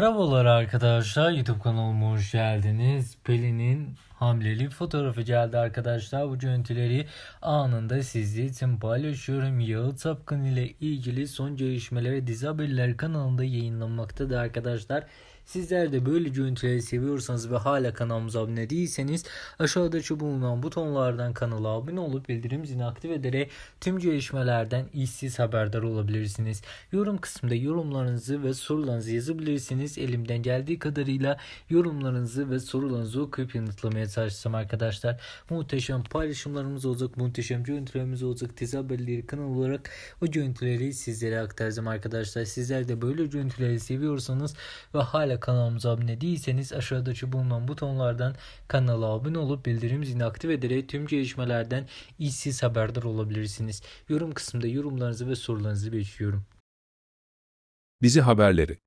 Merhabalar arkadaşlar YouTube kanalıma hoş geldiniz. Pelin'in hamleli fotoğrafı geldi arkadaşlar. Bu görüntüleri anında sizler için paylaşıyorum. Yağıt Sapkın ile ilgili son gelişmeler ve dizi haberler kanalında yayınlanmaktadır arkadaşlar. Sizler de böyle görüntüleri seviyorsanız ve hala kanalımıza abone değilseniz aşağıda şu bulunan butonlardan kanala abone olup bildirim zilini aktif ederek tüm gelişmelerden işsiz haberdar olabilirsiniz. Yorum kısmında yorumlarınızı ve sorularınızı yazabilirsiniz. Elimden geldiği kadarıyla yorumlarınızı ve sorularınızı okuyup yanıtlamaya çalışacağım arkadaşlar. Muhteşem paylaşımlarımız olacak, muhteşem görüntülerimiz olacak. Dizi haberleri kanal olarak o görüntüleri sizlere aktaracağım arkadaşlar. Sizler de böyle görüntüleri seviyorsanız ve hala kanalımıza abone değilseniz aşağıdaki bulunan butonlardan kanala abone olup bildirim zilini aktif ederek tüm gelişmelerden işsiz haberdar olabilirsiniz. Yorum kısmında yorumlarınızı ve sorularınızı bekliyorum. Dizi haberleri